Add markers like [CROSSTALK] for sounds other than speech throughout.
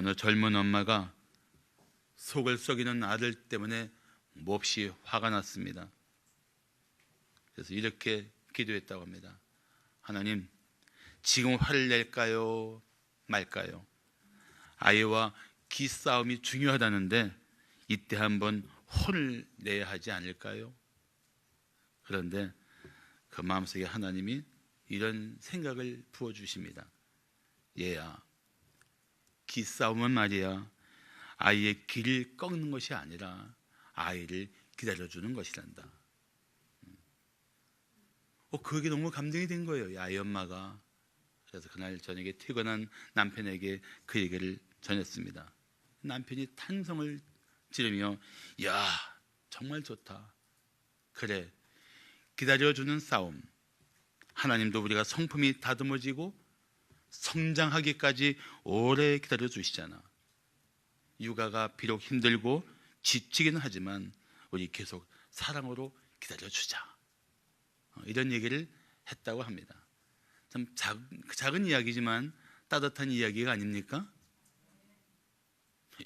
어느 젊은 엄마가 속을 썩이는 아들 때문에 몹시 화가 났습니다. 그래서 이렇게 기도했다고 합니다. 하나님, 지금 화를 낼까요? 말까요? 아이와 기싸움이 중요하다는데 이때 한번 혼을 내야 하지 않을까요? 그런데 그 마음속에 하나님이 이런 생각을 부어 주십니다. 얘야, 기싸움은 말이야 아이의 길을 꺾는 것이 아니라 아이를 기다려주는 것이란다. 어, 그게 너무 감동이 된 거예요. 이 아이 엄마가. 그래서 그날 저녁에 퇴근한 남편에게 그 얘기를 전했습니다. 남편이 탄성을 지르며 야 정말 좋다. 그래 기다려주는 싸움. 하나님도 우리가 성품이 다듬어지고 성장하기까지 오래 기다려 주시잖아. 육아가 비록 힘들고 지치기는 하지만 우리 계속 사랑으로 기다려 주자. 어, 이런 얘기를 했다고 합니다. 참 작, 작은 이야기지만 따뜻한 이야기가 아닙니까?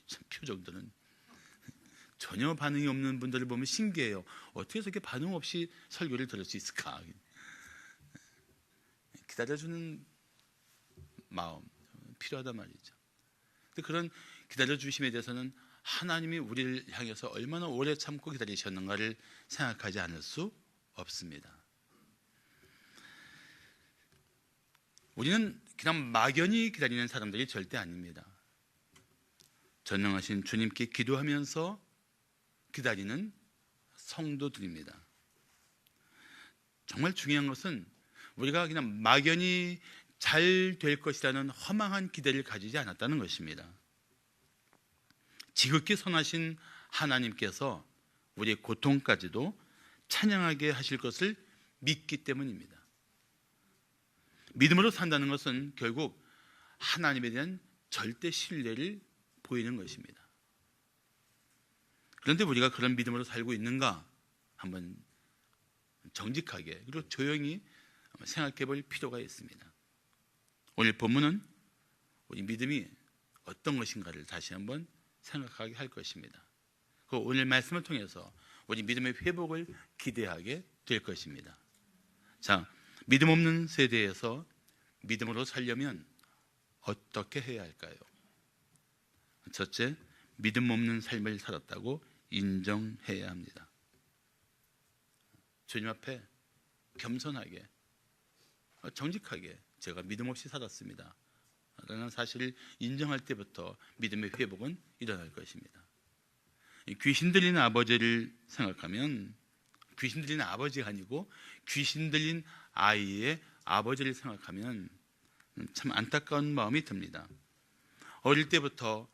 참 표정들은 전혀 반응이 없는 분들을 보면 신기해요. 어떻게 저렇게 반응 없이 설교를 들을 수 있을까? 기다려주는 마음 필요하단 말이죠. 근데 그런 기다려 주심에 대해서는 하나님이 우리를 향해서 얼마나 오래 참고 기다리셨는가를 생각하지 않을 수 없습니다. 우리는 그냥 막연히 기다리는 사람들이 절대 아닙니다. 전능하신 주님께 기도하면서 기다리는 성도들입니다. 정말 중요한 것은 우리가 그냥 막연히 잘 될 것이라는 허망한 기대를 가지지 않았다는 것입니다. 지극히 선하신 하나님께서 우리의 고통까지도 찬양하게 하실 것을 믿기 때문입니다. 믿음으로 산다는 것은 결국 하나님에 대한 절대 신뢰를 보이는 것입니다. 그런데 우리가 그런 믿음으로 살고 있는가 한번 정직하게 그리고 조용히 생각해 볼 필요가 있습니다. 오늘 본문은 우리 믿음이 어떤 것인가를 다시 한번 생각하게 할 것입니다. 그 오늘 말씀을 통해서 우리 믿음의 회복을 기대하게 될 것입니다. 자, 믿음 없는 세대에서 믿음으로 살려면 어떻게 해야 할까요? 첫째, 믿음 없는 삶을 살았다고 인정해야 합니다. 주님 앞에 겸손하게, 정직하게 제가 믿음 없이 살았습니다. 라는 사실을 인정할 때부터 믿음의 회복은 일어날 것입니다. 귀신 들린 아버지를 생각하면 귀신 들린 아버지가 아니고 귀신 들린 아이의 아버지를 생각하면 참 안타까운 마음이 듭니다. 어릴 때부터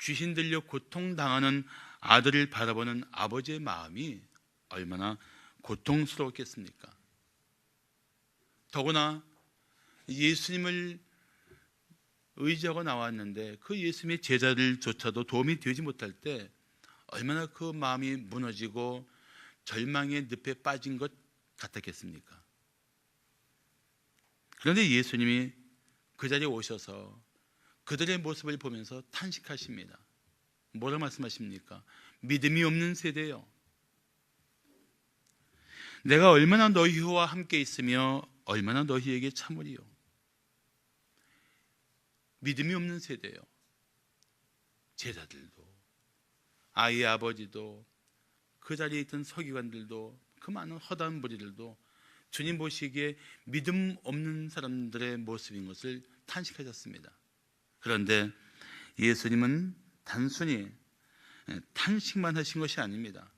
귀신 들려 고통당하는 아들을 바라보는 아버지의 마음이 얼마나 고통스러웠겠습니까? 더구나 예수님을 의지하고 나왔는데 그 예수님의 제자들조차도 도움이 되지 못할 때 얼마나 그 마음이 무너지고 절망의 늪에 빠진 것 같았겠습니까? 그런데 예수님이 그 자리에 오셔서 그들의 모습을 보면서 탄식하십니다. 뭐라 말씀하십니까? 믿음이 없는 세대요. 내가 얼마나 너희와 함께 있으며 얼마나 너희에게 참으리요. 믿음이 없는 세대요. 제자들도 아이의 아버지도 그 자리에 있던 서기관들도 그 많은 허다한 무리들도 주님 보시기에 믿음 없는 사람들의 모습인 것을 탄식하셨습니다. 그런데 예수님은 단순히 탄식만 하신 것이 아닙니다.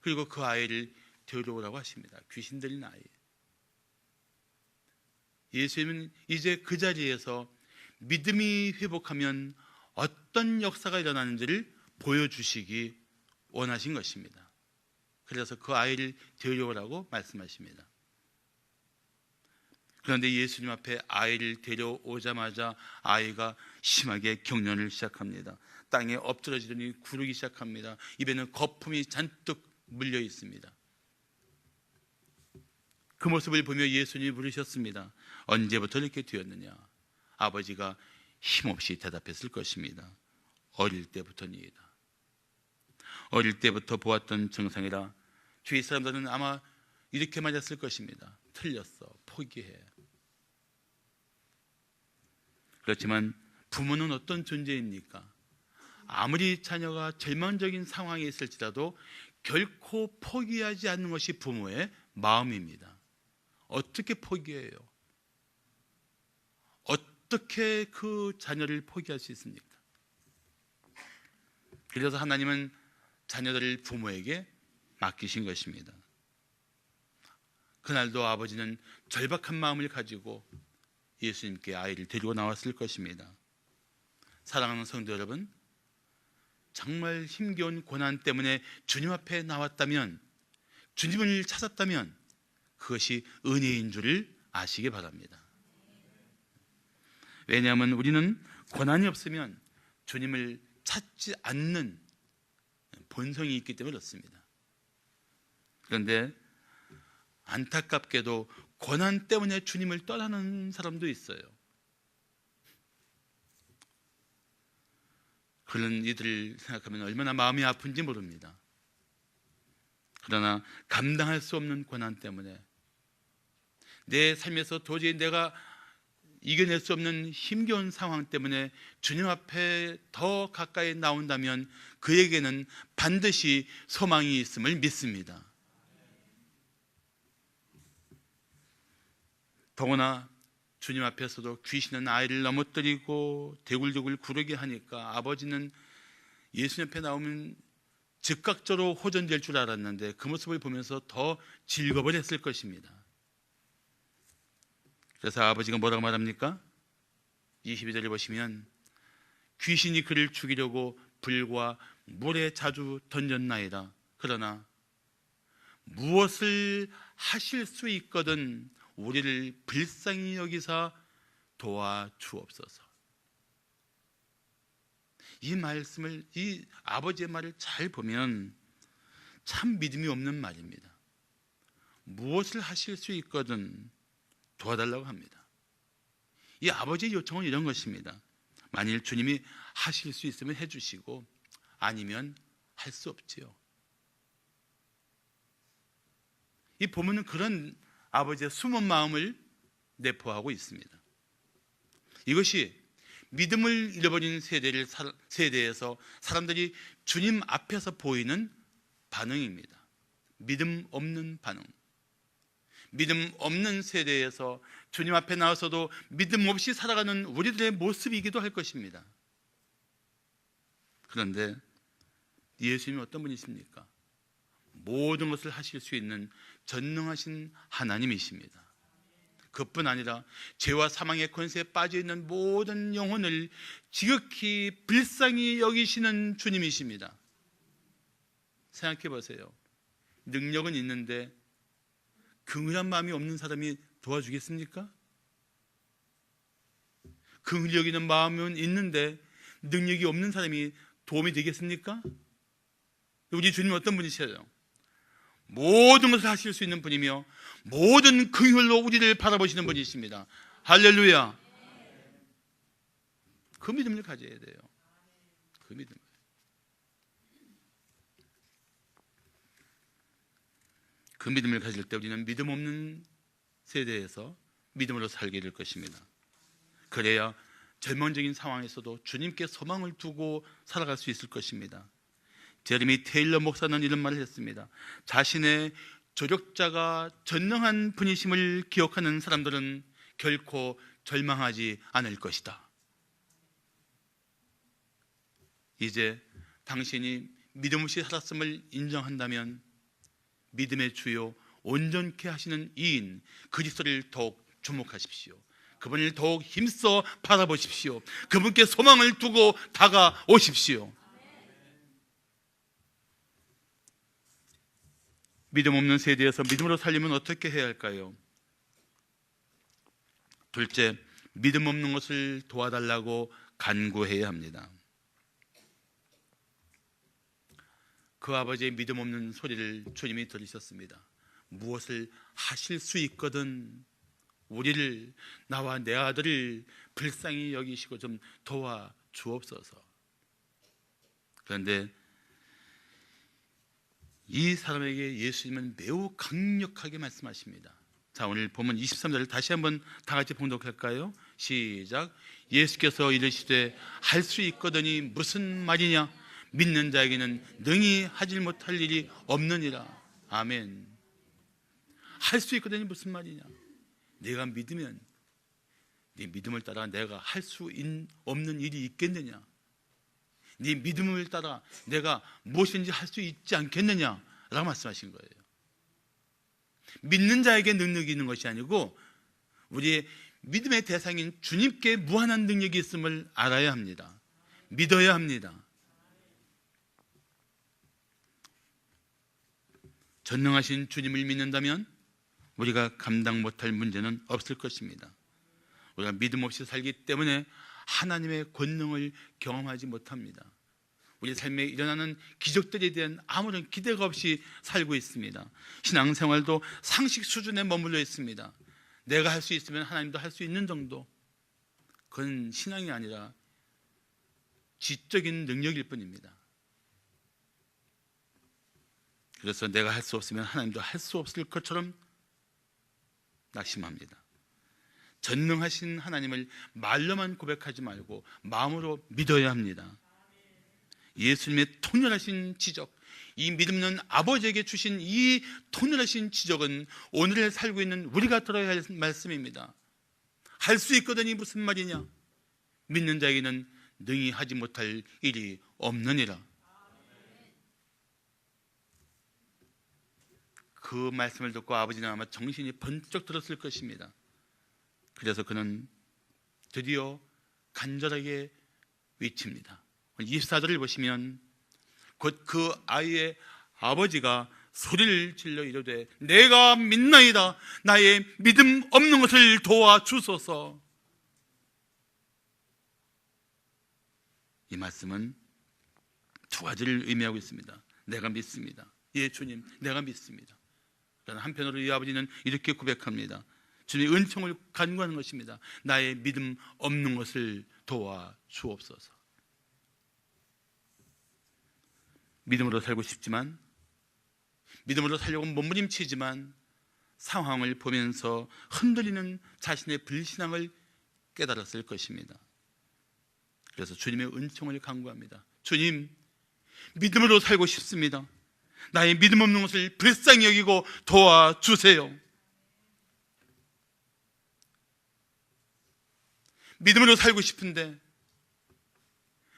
그리고 그 아이를 데려오라고 하십니다. 귀신 들린 아이. 예수님은 이제 그 자리에서 믿음이 회복하면 어떤 역사가 일어나는지를 보여주시기 원하신 것입니다. 그래서 그 아이를 데려오라고 말씀하십니다. 그런데 예수님 앞에 아이를 데려오자마자 아이가 심하게 경련을 시작합니다. 땅에 엎드러지더니 구르기 시작합니다. 입에는 거품이 잔뜩 물려 있습니다. 그 모습을 보며 예수님이 물으셨습니다. 언제부터 이렇게 되었느냐? 아버지가 힘없이 대답했을 것입니다. 어릴 때부터니이다. 어릴 때부터 보았던 증상이라 주위 사람들은 아마 이렇게 맞았을 것입니다. 틀렸어. 포기해. 그렇지만 부모는 어떤 존재입니까? 아무리 자녀가 절망적인 상황에 있을지라도 결코 포기하지 않는 것이 부모의 마음입니다. 어떻게 포기해요? 어떻게 그 자녀를 포기할 수 있습니까? 그래서 하나님은 자녀들을 부모에게 맡기신 것입니다. 그날도 아버지는 절박한 마음을 가지고 예수님께 아이를 데리고 나왔을 것입니다. 사랑하는 성도 여러분, 정말 힘겨운 고난 때문에 주님 앞에 나왔다면, 주님을 찾았다면 그것이 은혜인 줄을 아시기 바랍니다. 왜냐하면 우리는 고난이 없으면 주님을 찾지 않는 본성이 있기 때문에 그렇습니다. 그런데 안타깝게도 고난 때문에 주님을 떠나는 사람도 있어요. 그런 이들을 생각하면 얼마나 마음이 아픈지 모릅니다. 그러나 감당할 수 없는 고난 때문에 내 삶에서 도저히 내가 이겨낼 수 없는 힘겨운 상황 때문에 주님 앞에 더 가까이 나온다면 그에게는 반드시 소망이 있음을 믿습니다. 더구나 주님 앞에서도 귀신은 아이를 넘어뜨리고 대굴대굴 구르게 하니까 아버지는 예수님 앞에 나오면 즉각적으로 호전될 줄 알았는데 그 모습을 보면서 더 즐거워했을 것입니다. 그래서 아버지가 뭐라고 말합니까? 22절을 보시면 귀신이 그를 죽이려고 불과 물에 자주 던졌나이다. 그러나 무엇을 하실 수 있거든 우리를 불쌍히 여기사 도와주옵소서. 이 말씀을 이 아버지의 말을 잘 보면 참 믿음이 없는 말입니다. 무엇을 하실 수 있거든 도와달라고 합니다. 이 아버지의 요청은 이런 것입니다. 만일 주님이 하실 수 있으면 해주시고 아니면 할 수 없지요. 이 본문은 그런 아버지의 숨은 마음을 내포하고 있습니다. 이것이 믿음을 잃어버린 세대를 세대에서 사람들이 주님 앞에서 보이는 반응입니다. 믿음 없는 반응. 믿음 없는 세대에서 주님 앞에 나와서도 믿음 없이 살아가는 우리들의 모습이기도 할 것입니다. 그런데 예수님이 어떤 분이십니까? 모든 것을 하실 수 있는 전능하신 하나님이십니다. 그뿐 아니라 죄와 사망의 권세에 빠져 있는 모든 영혼을 지극히 불쌍히 여기시는 주님이십니다. 생각해 보세요. 능력은 있는데 긍휼한 마음이 없는 사람이 도와주겠습니까? 긍휼 여기는 마음은 있는데 능력이 없는 사람이 도움이 되겠습니까? 우리 주님 어떤 분이세요? 모든 것을 하실 수 있는 분이며 모든 긍휼로 우리를 바라보시는 분이십니다. 할렐루야. 그 믿음을 가져야 돼요. 그 믿음. 그 믿음을 가질 때 우리는 믿음 없는 세대에서 믿음으로 살게 될 것입니다. 그래야 절망적인 상황에서도 주님께 소망을 두고 살아갈 수 있을 것입니다. 제레미 테일러 목사는 이런 말을 했습니다. 자신의 조력자가 전능한 분이심을 기억하는 사람들은 결코 절망하지 않을 것이다. 이제 당신이 믿음 없이 살았음을 인정한다면 믿음의 주요 온전케 하시는 이인 그리스도를 더욱 주목하십시오. 그분을 더욱 힘써 바라보십시오. 그분께 소망을 두고 다가오십시오. 믿음 없는 세대에서 믿음으로 살려면 어떻게 해야 할까요? 둘째, 믿음 없는 것을 도와달라고 간구해야 합니다. 그 아버지의 믿음 없는 소리를 주님이 들으셨습니다. 무엇을 하실 수 있거든 우리를 나와 내 아들을 불쌍히 여기시고 좀 도와 주옵소서. 그런데 이 사람에게 예수님은 매우 강력하게 말씀하십니다. 자, 오늘 보면 23절을 다시 한번 다 같이 봉독할까요? 시작. 예수께서 이르시되 할 수 있거든이 무슨 말이냐? 믿는 자에게는 능히 하질 못할 일이 없느니라. 아멘. 할 수 있거든이 무슨 말이냐? 내가 믿으면 네 믿음을 따라 내가 할 수 없는 일이 있겠느냐? 네 믿음을 따라 내가 무엇인지 할 수 있지 않겠느냐 라고 말씀하신 거예요. 믿는 자에게 능력이 있는 것이 아니고 우리의 믿음의 대상인 주님께 무한한 능력이 있음을 알아야 합니다. 믿어야 합니다. 전능하신 주님을 믿는다면 우리가 감당 못할 문제는 없을 것입니다. 우리가 믿음 없이 살기 때문에 하나님의 권능을 경험하지 못합니다. 우리 삶에 일어나는 기적들에 대한 아무런 기대가 없이 살고 있습니다. 신앙생활도 상식 수준에 머물러 있습니다. 내가 할 수 있으면 하나님도 할 수 있는 정도. 그건 신앙이 아니라 지적인 능력일 뿐입니다. 그래서 내가 할 수 없으면 하나님도 할 수 없을 것처럼 낙심합니다. 전능하신 하나님을 말로만 고백하지 말고 마음으로 믿어야 합니다. 예수님의 통렬하신 지적, 이 믿음는 아버지에게 주신 이 통렬하신 지적은 오늘을 살고 있는 우리가 들어야 할 말씀입니다. 할 수 있거든이 무슨 말이냐? 믿는 자에게는 능히 하지 못할 일이 없느니라. 그 말씀을 듣고 아버지는 아마 정신이 번쩍 들었을 것입니다. 그래서 그는 드디어 간절하게 외칩니다. 24절을 보시면 곧 그 아이의 아버지가 소리를 질러 이르되 내가 믿나이다. 나의 믿음 없는 것을 도와 주소서. 이 말씀은 두 가지를 의미하고 있습니다. 내가 믿습니다. 예 주님 내가 믿습니다 그러나 한편으로 이 아버지는 이렇게 고백합니다 주님의 은총을 간구하는 것입니다 나의 믿음 없는 것을 도와 주옵소서 믿음으로 살고 싶지만 믿음으로 살려고 몸부림치지만 상황을 보면서 흔들리는 자신의 불신앙을 깨달았을 것입니다. 그래서 주님의 은총을 강구합니다. 주님, 믿음으로 살고 싶습니다. 나의 믿음 없는 것을 불쌍히 여기고 도와주세요. 믿음으로 살고 싶은데,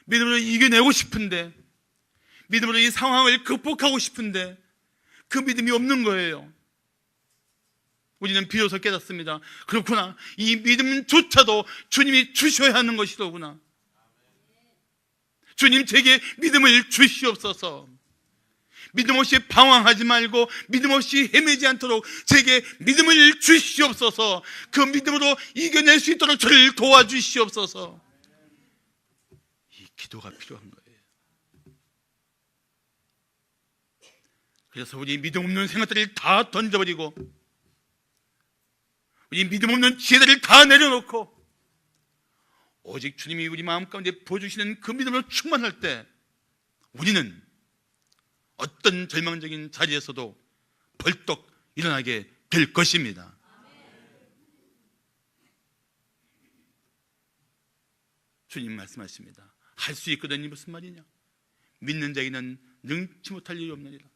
믿음으로 이겨내고 싶은데, 믿음으로 이 상황을 극복하고 싶은데 그 믿음이 없는 거예요. 우리는 비로소 깨닫습니다. 그렇구나. 이 믿음조차도 주님이 주셔야 하는 것이로구나. 주님 제게 믿음을 주시옵소서. 믿음 없이 방황하지 말고 믿음 없이 헤매지 않도록 제게 믿음을 주시옵소서. 그 믿음으로 이겨낼 수 있도록 저를 도와주시옵소서. 이 기도가 필요한 거예요. 그래서 우리 믿음 없는 생각들을 다 던져버리고 우리 믿음 없는 지혜들을 다 내려놓고 오직 주님이 우리 마음 가운데 보여주시는 그 믿음으로 충만할 때 우리는 어떤 절망적인 자리에서도 벌떡 일어나게 될 것입니다. 주님 말씀하십니다. 할 수 있거든요. 무슨 말이냐? 믿는 자에게는 능치 못할 일이 없느니라.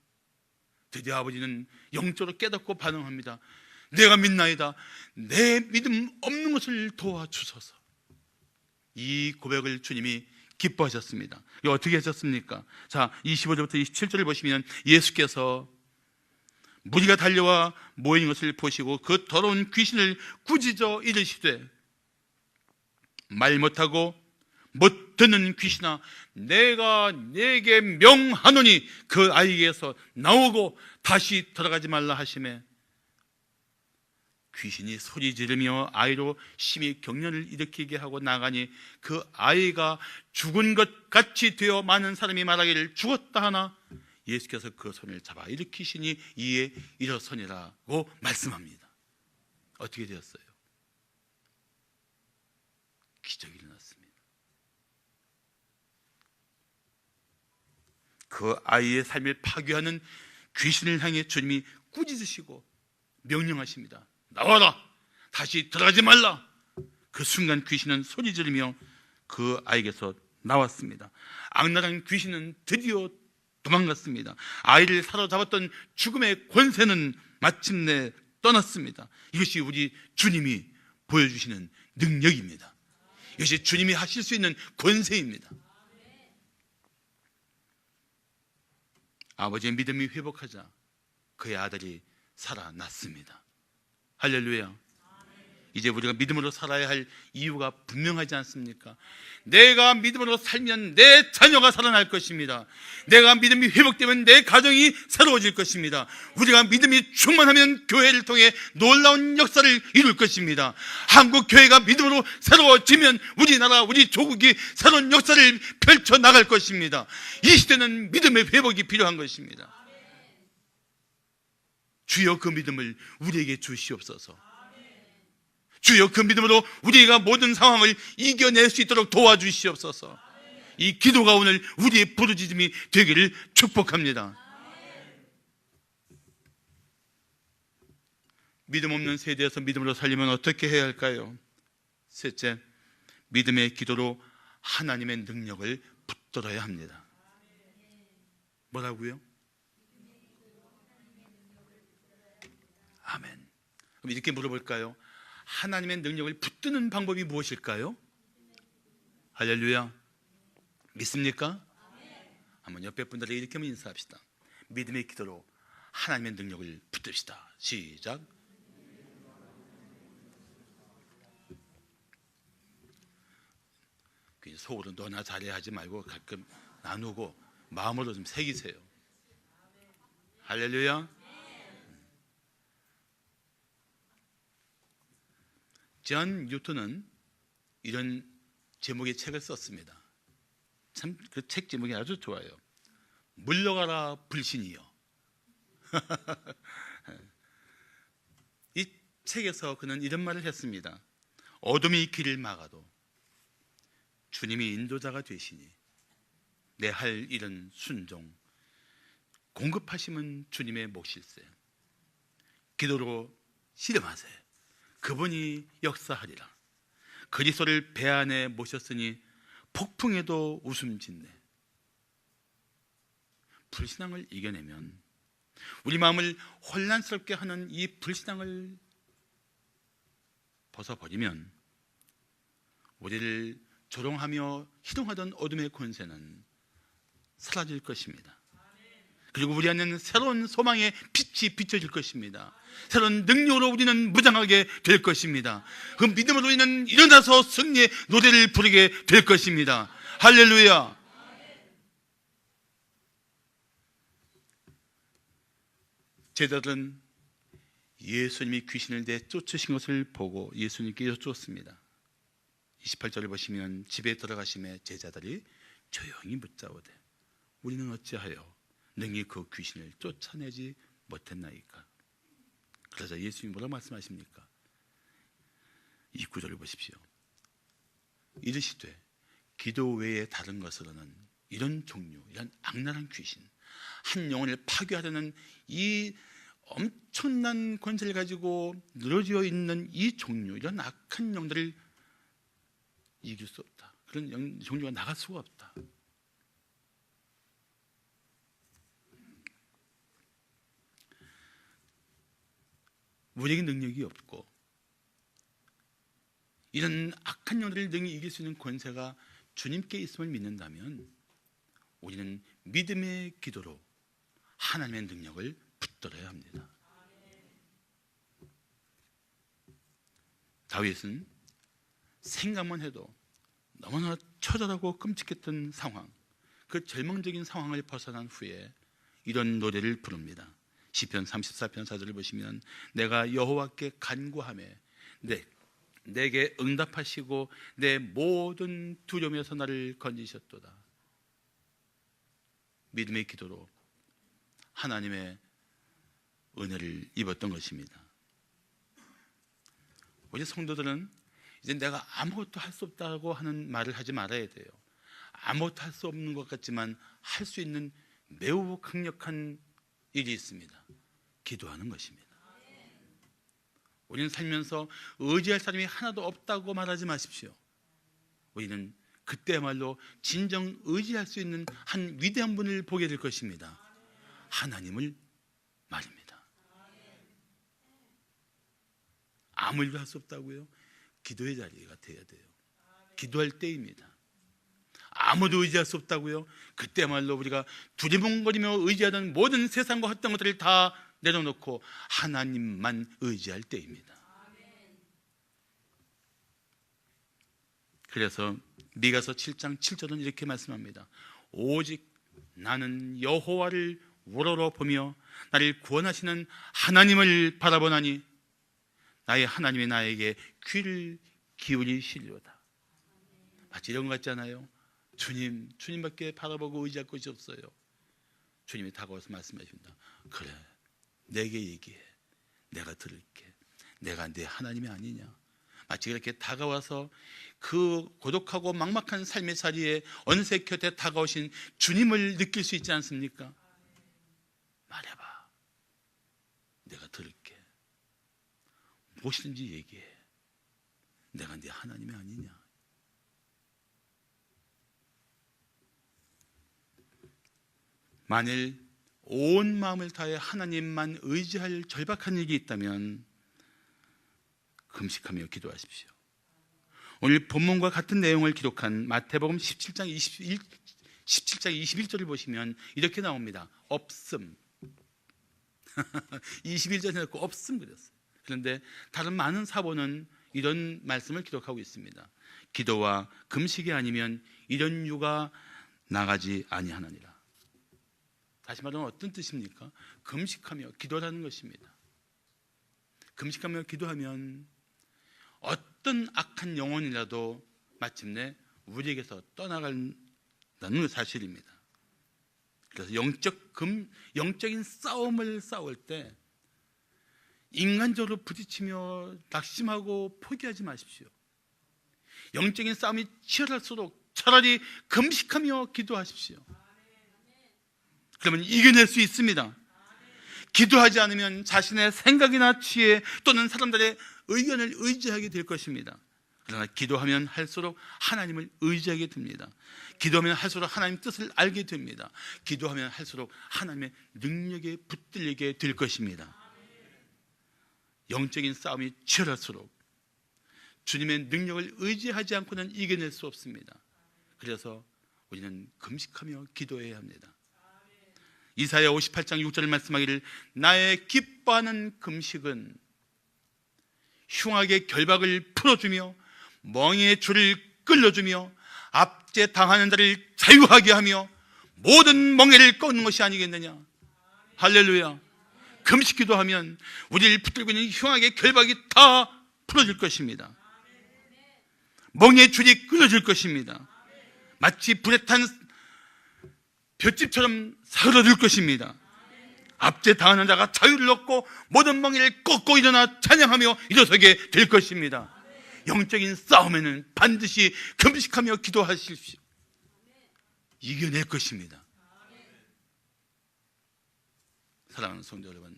드디어 아버지는 영적으로 깨닫고 반응합니다. 내가 믿나이다. 내 믿음 없는 것을 도와주소서. 이 고백을 주님이 기뻐하셨습니다. 이거 어떻게 하셨습니까? 자, 25절부터 27절을 보시면 예수께서 무리가 달려와 모인 것을 보시고 그 더러운 귀신을 꾸짖어 이르시되 말 못하고 못 듣는 귀신아 내가 내게 명하노니 그 아이에게서 나오고 다시 들어가지 말라 하심에 귀신이 소리 지르며 아이로 심히 경련을 일으키게 하고 나가니 그 아이가 죽은 것 같이 되어 많은 사람이 말하기를 죽었다 하나 예수께서 그 손을 잡아 일으키시니 이에 일어서니라고 말씀합니다. 어떻게 되었어요? 기적이 일어났습니다. 그 아이의 삶을 파괴하는 귀신을 향해 주님이 꾸짖으시고 명령하십니다. 나와라! 다시 들어가지 말라! 그 순간 귀신은 소리 지르며 그 아이에게서 나왔습니다. 악랄한 귀신은 드디어 도망갔습니다. 아이를 사로잡았던 죽음의 권세는 마침내 떠났습니다. 이것이 우리 주님이 보여주시는 능력입니다. 이것이 주님이 하실 수 있는 권세입니다. 아버지의 믿음이 회복하자 그의 아들이 살아났습니다. 할렐루야. 이제 우리가 믿음으로 살아야 할 이유가 분명하지 않습니까? 내가 믿음으로 살면 내 자녀가 살아날 것입니다. 내가 믿음이 회복되면 내 가정이 새로워질 것입니다. 우리가 믿음이 충만하면 교회를 통해 놀라운 역사를 이룰 것입니다. 한국 교회가 믿음으로 새로워지면 우리나라, 우리 조국이 새로운 역사를 펼쳐 나갈 것입니다. 이 시대는 믿음의 회복이 필요한 것입니다. 주여 그 믿음을 우리에게 주시옵소서. 주여 그 믿음으로 우리가 모든 상황을 이겨낼 수 있도록 도와주시옵소서. 이 기도가 오늘 우리의 부르짖음이 되기를 축복합니다. 믿음 없는 세대에서 믿음으로 살려면 어떻게 해야 할까요? 셋째, 믿음의 기도로 하나님의 능력을 붙들어야 합니다. 뭐라고요? 아멘. 그럼 이렇게 물어볼까요? 하나님의 능력을 붙드는 방법이 무엇일까요? 할렐루야. 믿습니까? 한번 옆에 분들에게 이렇게 한번 인사합시다. 믿음의 기도로 하나님의 능력을 붙듭시다. 시작. 그 속으로 너나 잘해야 하지 말고 가끔 나누고 마음으로 좀 새기세요. 할렐루야. 존 뉴턴은 이런 제목의 책을 썼습니다. 참 그 책 제목이 아주 좋아요. 물러가라 불신이여. [LAUGHS] 이 책에서 그는 이런 말을 했습니다. 어둠이 길을 막아도 주님이 인도자가 되시니 내 할 일은 순종, 공급하심은 주님의 몫일세. 기도로 실험하세요. 그분이 역사하리라. 그리스도를 배 안에 모셨으니 폭풍에도 웃음 짓네. 불신앙을 이겨내면 우리 마음을 혼란스럽게 하는 이 불신앙을 벗어버리면 우리를 조롱하며 희롱하던 어둠의 권세는 사라질 것입니다. 그리고 우리 안에는 새로운 소망의 빛이 비춰질 것입니다. 새로운 능력으로 우리는 무장하게 될 것입니다. 그 믿음으로 우리는 일어나서 승리의 노래를 부르게 될 것입니다. 할렐루야. 제자들은 예수님이 귀신을 내쫓으신 것을 보고 예수님께 여쭈었습니다. 28절을 보시면 집에 들어가심에 제자들이 조용히 묻자오되 우리는 어찌하여 능히 그 귀신을 쫓아내지 못했나이까? 그러자 예수님이 뭐라고 말씀하십니까? 이 구절을 보십시오. 이르시되 기도 외에 다른 것으로는 이런 종류, 이런 악랄한 귀신, 한 영혼을 파괴하려는 이 엄청난 권세를 가지고 늘어지어 있는 이 종류, 이런 악한 영들을 이길 수 없다. 그런 영, 종류가 나갈 수가 없다. 우리에게 능력이 없고 이런 악한 영들을 능히 이길 수 있는 권세가 주님께 있음을 믿는다면 우리는 믿음의 기도로 하나님의 능력을 붙들어야 합니다. 다윗은 생각만 해도 너무나 처절하고 끔찍했던 상황, 그 절망적인 상황을 벗어난 후에 이런 노래를 부릅니다. 시편 34편 4절을 보시면 내가 여호와께 간구하매 내 내게 응답하시고 내 모든 두려움에서 나를 건지셨도다. 믿음의 기도로 하나님의 은혜를 입었던 것입니다. 우리 성도들은 이제 내가 아무것도 할 수 없다고 하는 말을 하지 말아야 돼요. 아무것도 할 수 없는 것 같지만 할 수 있는 매우 강력한 일이 있습니다. 기도하는 것입니다. 우리는 살면서 의지할 사람이 하나도 없다고 말하지 마십시오. 우리는 그때말로 진정 의지할 수 있는 한 위대한 분을 보게 될 것입니다. 하나님을 말입니다. 아무 일도 할 수 없다고요? 기도의 자리가 돼야 돼요. 기도할 때입니다. 아무도 의지할 수 없다고요? 그때말로 우리가 두리뭉거리며 의지하던 모든 세상과 헛된 것들을 다 내려놓고 하나님만 의지할 때입니다. 그래서 미가서 7장 7절은 이렇게 말씀합니다. 오직 나는 여호와를 우러러 보며 나를 구원하시는 하나님을 바라보나니 나의 하나님이 나에게 귀를 기울이시리로다. 마치 이런 것 같잖아요. 주님, 주님밖에 바라보고 의지할 것이 없어요. 주님이 다가와서 말씀하십니다. 그래, 내게 얘기해. 내가 들을게. 내가 내 하나님이 아니냐. 마치 그렇게 다가와서 그 고독하고 막막한 삶의 자리에 어느새 곁에 다가오신 주님을 느낄 수 있지 않습니까? 말해봐. 내가 들을게. 무엇이든지 얘기해. 내가 네 하나님이 아니냐. 만일 온 마음을 다해 하나님만 의지할 절박한 일이 있다면 금식하며 기도하십시오. 오늘 본문과 같은 내용을 기록한 마태복음 17장 21 17장 21절을 보시면 이렇게 나옵니다. 없음. [LAUGHS] 21절에 넣고 없음 그랬어요. 그런데 다른 많은 사본은 이런 말씀을 기록하고 있습니다. 기도와 금식이 아니면 이런 유가 나가지 아니하느니라. 다시 말하면 어떤 뜻입니까? 금식하며 기도라는 것입니다. 금식하며 기도하면 어떤 악한 영혼이라도 마침내 우리에게서 떠나간다는 사실입니다. 그래서 영적 금 영적인 싸움을 싸울 때 인간적으로 부딪히며 낙심하고 포기하지 마십시오. 영적인 싸움이 치열할수록 차라리 금식하며 기도하십시오. 그러면 이겨낼 수 있습니다. 기도하지 않으면 자신의 생각이나 지혜 또는 사람들의 의견을 의지하게 될 것입니다. 그러나 기도하면 할수록 하나님을 의지하게 됩니다. 기도하면 할수록 하나님 뜻을 알게 됩니다. 기도하면 할수록 하나님의 능력에 붙들리게 될 것입니다. 영적인 싸움이 치열할수록 주님의 능력을 의지하지 않고는 이겨낼 수 없습니다. 그래서 우리는 금식하며 기도해야 합니다. 이사야 58장 6절 말씀하기를 나의 기뻐하는 금식은 흉악의 결박을 풀어주며 멍에의 줄을 끌어주며 압제 당하는 자를 자유하게 하며 모든 멍에를 꺾는 것이 아니겠느냐? 할렐루야. 금식 기도 하면 우리를 붙들고 있는 흉악의 결박이 다 풀어질 것입니다. 멍에의 줄이 끊어질 것입니다. 마치 불에 탄 볏집처럼 사라질 것입니다 압제 당하는 자가 자유를 얻고 모든 멍에를 꺾고 일어나 찬양하며 일어서게 될 것입니다. 영적인 싸움에는 반드시 금식하며 기도하십시오. 이겨낼 것입니다. 사랑하는 성도 여러분,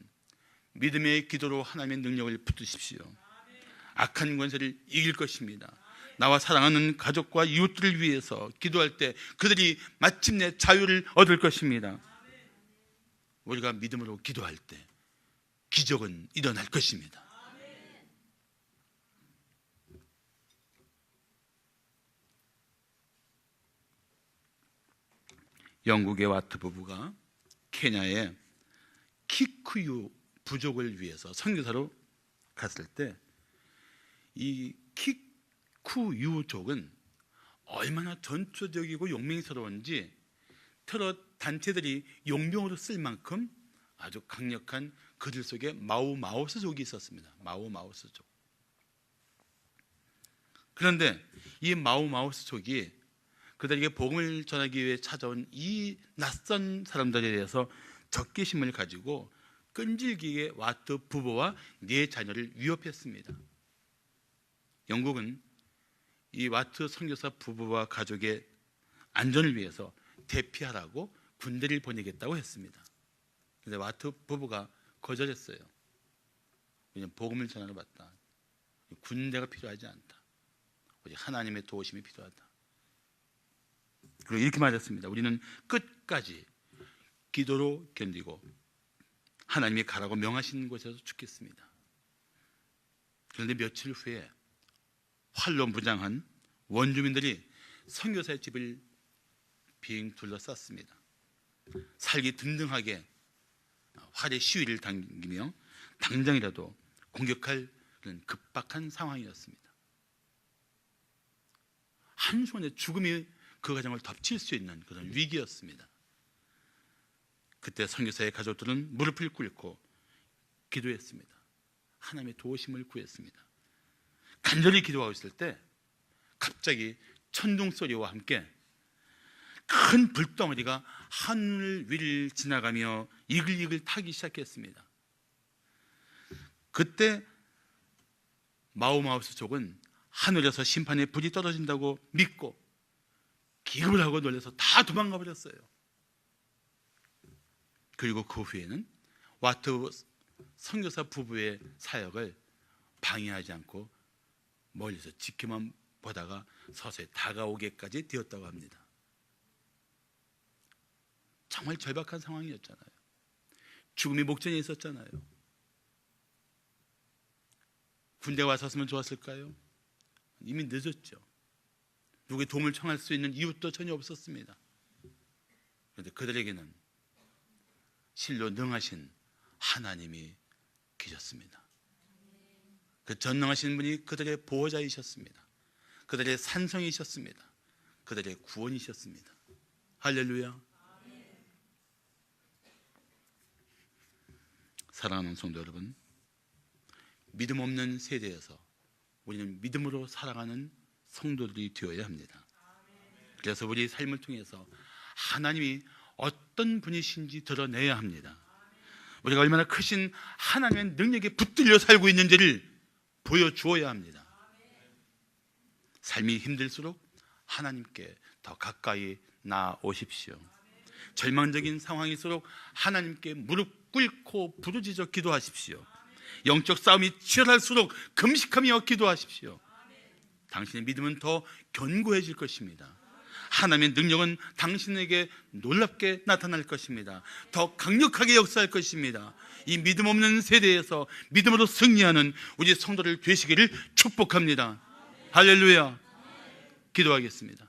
믿음의 기도로 하나님의 능력을 붙드십시오. 악한 권세를 이길 것입니다. 나와 사랑하는 가족과 이웃들을 위해서 기도할 때 그들이 마침내 자유를 얻을 것입니다. 우리가 믿음으로 기도할 때 기적은 일어날 것입니다. 영국의 와트 부부가 케냐의 키쿠유 부족을 위해서 선교사로 갔을 때 이 키쿠 유족은 얼마나 전투적이고 용맹스러운지 트롯 단체들이 용병으로 쓸 만큼 아주 강력한 그들 속에 마오 마오스족이 있었습니다. 마오 마오스족. 그런데 이 마오 마오스족이 그들에게 복음을 전하기 위해 찾아온 이 낯선 사람들에 대해서 적개심을 가지고 끈질기게 와트 부부와 네 자녀를 위협했습니다. 영국은 이 와트 선교사 부부와 가족의 안전을 위해서 대피하라고 군대를 보내겠다고 했습니다. 근데 와트 부부가 거절했어요. 왜냐면 복음을 전하러 왔다. 군대가 필요하지 않다. 오직 하나님의 도우심이 필요하다. 그리고 이렇게 말했습니다. 우리는 끝까지 기도로 견디고 하나님이 가라고 명하신 곳에서 죽겠습니다. 그런데 며칠 후에 활로 무장한 원주민들이 선교사의 집을 빙 둘러쌌습니다. 살기 든든하게 활의 시위를 당기며 당장이라도 공격할 그런 급박한 상황이었습니다. 한순간에 죽음이 그 가정을 덮칠 수 있는 그런 위기였습니다. 그때 선교사의 가족들은 무릎을 꿇고 기도했습니다. 하나님의 도우심을 구했습니다. 간절히 기도하고 있을 때 갑자기 천둥 소리와 함께 큰 불덩어리가 하늘 위를 지나가며 이글이글 타기 시작했습니다. 그때 마우마우스 족은 하늘에서 심판의 불이 떨어진다고 믿고 기겁을 하고 놀라서 다 도망가 버렸어요. 그리고 그 후에는 와트 선교사 부부의 사역을 방해하지 않고 멀리서 지켜만 보다가 서서히 다가오게까지 되었다고 합니다. 정말 절박한 상황이었잖아요. 죽음이 목전에 있었잖아요. 군대가 왔었으면 좋았을까요? 이미 늦었죠. 누구의 도움을 청할 수 있는 이웃도 전혀 없었습니다. 그런데 그들에게는 실로 능하신 하나님이 계셨습니다. 그 전능하신 분이 그들의 보호자이셨습니다. 그들의 산성이셨습니다. 그들의 구원이셨습니다. 할렐루야. 사랑하는 성도 여러분, 믿음 없는 세대에서 우리는 믿음으로 살아가는 성도들이 되어야 합니다. 그래서 우리 삶을 통해서 하나님이 어떤 분이신지 드러내야 합니다. 우리가 얼마나 크신 하나님의 능력에 붙들려 살고 있는지를 보여주어야 합니다. 삶이 힘들수록 하나님께 더 가까이 나오십시오. 절망적인 상황일수록 하나님께 무릎 꿇고 부르짖어 기도하십시오. 영적 싸움이 치열할수록 금식하며 기도하십시오. 당신의 믿음은 더 견고해질 것입니다. 하나님의 능력은 당신에게 놀랍게 나타날 것입니다. 더 강력하게 역사할 것입니다. 이 믿음 없는 세대에서 믿음으로 승리하는 우리 성도를 되시기를 축복합니다. 할렐루야. 기도하겠습니다.